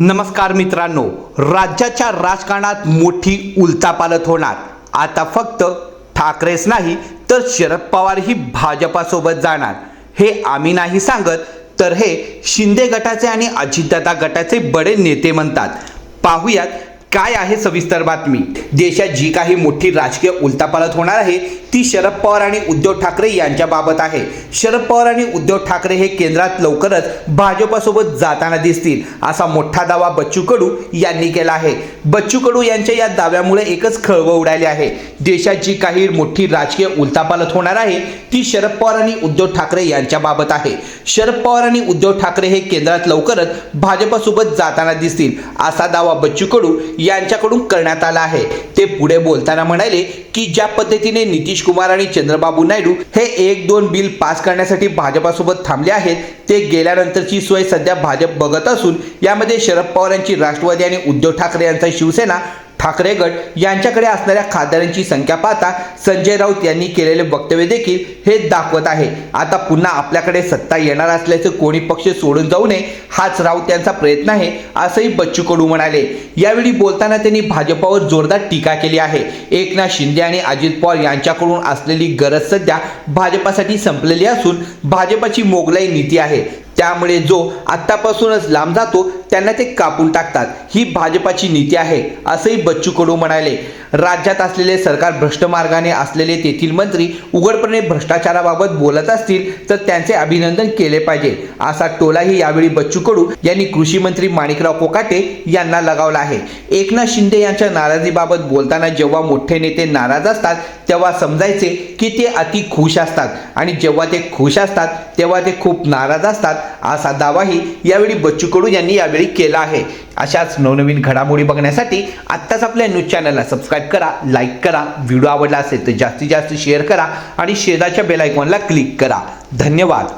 नमस्कार मित्रांनो राज्याच्या राजकारणात मोठी उलथापालथ होणार. आता फक्त ठाकरेच नाही तर शरद पवारही भाजपासोबत जाणार. हे आम्ही नाही सांगत तर हे शिंदे गटाचे आणि अजितदादा गटाचे बडे नेते म्हणतात. पाहूयात काय आहे सविस्तर बातमी? देशात जी काही मोठी राजकीय उलतापालत होणार आहे ती शरद पवार आणि उद्धव ठाकरे यांच्याबाबत आहे. शरद पवार आणि उद्धव ठाकरे हे केंद्रात लवकरच भाजपासोबत जाताना दिसतील असा मोठा दावा बच्चू कडू यांनी केला आहे. बच्चू कडू यांच्या या दाव्यामुळे एकच खळबळ उडाली आहे. देशात जी काही मोठी राजकीय उलतापालत होणार आहे ती शरद पवार आणि उद्धव ठाकरे यांच्याबाबत आहे. शरद पवार आणि उद्धव ठाकरे हे केंद्रात लवकरच भाजपासोबत जाताना दिसतील असा दावा बच्चू कडू यांच्याकडून करण्यात आला आहे. ते पुढे बोलताना म्हणाले की ज्या पद्धतीने नितीश कुमार आणि चंद्रबाबू नायडू हे एक दोन बिल पास करण्यासाठी भाजपासोबत थांबले आहेत ते गेल्यानंतरची सोय सध्या भाजप बघत असून यामध्ये शरद पवार यांची राष्ट्रवादी आणि उद्धव ठाकरे यांचा शिवसेना ठाकरे गट यांच्याकडे असणाऱ्या खासदारांची संख्या पाहता संजय राऊत यांनी केलेले वक्तव्य देखील हे दाखवत आहे. आता पुन्हा आपल्याकडे सत्ता येणार असल्याचे कोणी पक्ष सोडून जाऊ नये हाच राऊत यांचा प्रयत्न आहे असंही बच्चू कडू म्हणाले. यावेळी बोलताना त्यांनी भाजपावर जोरदार टीका केली आहे. एकनाथ शिंदे आणि अजित पवार यांच्याकडून असलेली गरज सध्या भाजपासाठी संपलेली असून भाजपाची मोगलाई नीती आहे. त्यामुळे जो आत्तापासूनच लांब जातो त्यांना ते कापून टाकतात. ही भाजपाची नीती आहे असंही बच्चू कडू म्हणाले. राज्यात असलेले सरकार भ्रष्ट मार्गाने असलेले तेथील मंत्री उघडपणे भ्रष्टाचाराबाबत बोलत असतील तर त्यांचे अभिनंदन केले पाहिजे. असा टोलाही यावेळी बच्चू कडू यांनी कृषी मंत्री माणिकराव कोकाटे यांना लगावला आहे. एकनाथ शिंदे यांच्या नाराजीबाबत बोलताना जेव्हा मोठे नेते नाराज असतात तेव्हा समजायचे की ते अति खुश असतात. आणि जेव्हा ते खुश असतात तेव्हा ते खूप नाराज असतात. असा दावाही यावेळी बच्चू कडू यांनी यावेळी केला आहे. अशाच नवनवीन घडामोडी बघण्यासाठी आत्ताच आपल्या न्यूज चॅनलला सबस्क्राईब करा लाईक करा. व्हिडिओ आवडला असेल तर जास्तीत जास्त शेअर करा आणि शेजारच्या बेलायकॉनला क्लिक करा. धन्यवाद.